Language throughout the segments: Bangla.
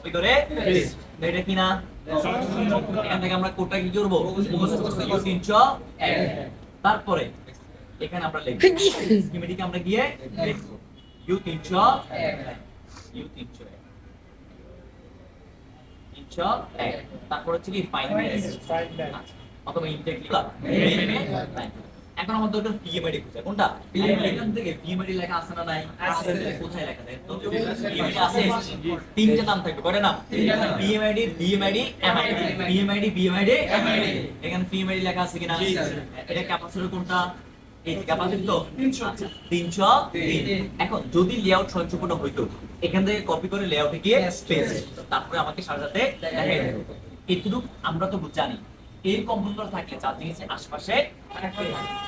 কপি করে এটা কি না? এখান থেকে আমরা কোডটা কি করব তিনশো তারপরে এখানে আমরা লিখব। স্কিমেটিক আমরা গিয়ে লিখব। ইউ তিনশো ইউ তিনশো এক। তিনশো এক। তারপর হচ্ছে কি? ফাইন অথবা ইনটেক লিখলাম এখন আমার দরকার পিএমআইডি খুঁজে কোনটা এখান থেকে পিএমআইডি লেখা আছে না নাই কোথায় লেখা থাকে তো আছে তিনটা নাম থাকবে কয়টা নাম পিএমআইডি বিএমআইডি এমআইডি পিএমআইডি বিএমআইডি এমআইডি এখানে পিএমআইডি লেখা আছে কিনা এটা ক্যাপাসিটর কোনটা এই ক্যাপাসিটর তো আচ্ছা, 303 এখন যদি লেআউট সংক্ষেপণ হইতো এখান থেকে কপি করে লেআউটে গিয়ে পেস্ট তারপরে আমাকে সাথে সাথে দেখাই দেবো এটুকু আমরা তো জানি এই কম্পিউটার থাকলে চার্জিং এর আশেপাশে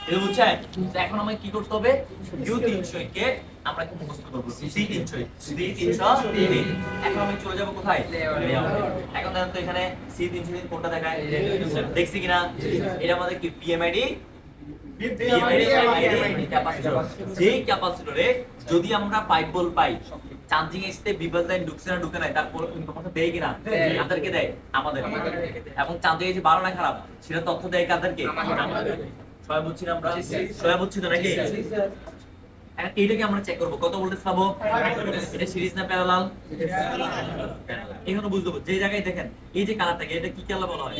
এটা বুঝছেন? এখন আমাকে কি করতে হবে? ইউ তিনশো কে আমরা কি মুখস্থ করব। সি তিনশো সি তিনশো এখন আমি চলে যাব কোথায়? এখন দেখেন তো এখানে সি তিনশো কোনটা দেখায়? দেখছি কিনা? এটা আমাদের কি? পিএমআইডি যেই ক্যাপাসিটরে যদি আমরা 5 ভোল্ট পাই এসতে বিপদ লাইন ঢুকছে না ঢুকে নাই তারপর ইনফরমেশন দেয় কিনা? তাদেরকে দেয় আমাদের এবং চার্জিং এসে ভালো না খারাপ সেটা তথ্য দেয় কাদেরকে? সবাই বুঝছি না আমরা সবাই বুঝছি তো নাকি? এইটাকে আমরা চেক করব। কত ভোল্টেজ পাবো এটা সিরিজ না প্যারালাল এখানে বুঝতে পারব যে জায়গায় দেখেন এই যে কালারটাকে এটা কি কালার বলা হয়?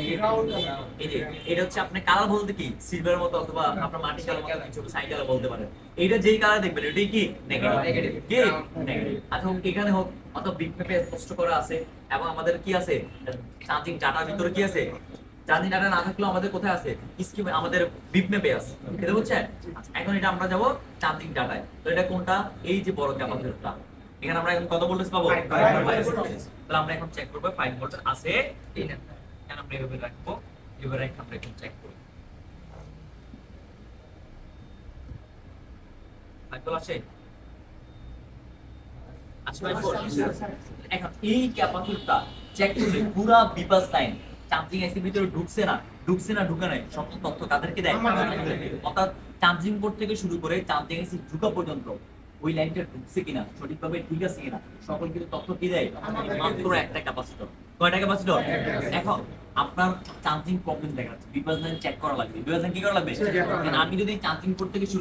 এই যে এটা হচ্ছে আপনি কালার বলতে কি? সিলভার মতো অথবা আপনার মাটি কালার মতো কিছু সাই কালার বলতে পারেন। এইটা যেই কালার দেখবেন এটাই কি? নেগেটিভ কি? নেগেটিভ আচ্ছা এখানে হোক অথবা ম্যাপে স্পষ্ট করা আছে। এবং আমাদের কি আছে? চার্জিং ডাটার ভিতরে কি আছে? চার্জিং ডাটা না থাকলেও আমাদের কোথায় আছে? স্কিম আমাদের বিপ ম্যাপে আছে। এটা বুঝছেন আচ্ছা, এখন এটা আমরা যাব চার্জিং ডাটায়। তো এটা কোনটা? এই যে বড় ক্যাপাসিটরটা এখানে আমরা এখন কত ভোল্টেজ পাবো। তাহলে আমরা এখন চেক করব 5 ভোল্ট আছে কিনা এখন আমরা এভাবে রাখব এভাবে রেখে আমরা এখন চেক করব। ফাইভ আছে? এখন এই ক্যাপাসিটরটা চেক করলে পুরো বিপাস লাইন চার্জিং এসি ভিতরে ঢুকছে না ঢুকছে না ঢুকে নাই। সব তথ্য কাদেরকে দেয়? অর্থাৎ চার্জিং পোর্ট থেকে শুরু করে চার্জিং এসি ঢুকা পর্যন্ত ওই লাইনটা ঢুকছে কিনা? সঠিকভাবে ঠিক আছে কিনা? সকল কিছু তথ্য কি দেয়? মাত্র একটা ক্যাপাসিটর কয়টা ক্যাপাসিটর এখন আপনার চার্জিং প্রবলেম দেখা যাচ্ছে। লাইন চেক করা লাগবে। বিপাস কি করা লাগবে? আমি যদি চার্জিং করতে কিছু শুরু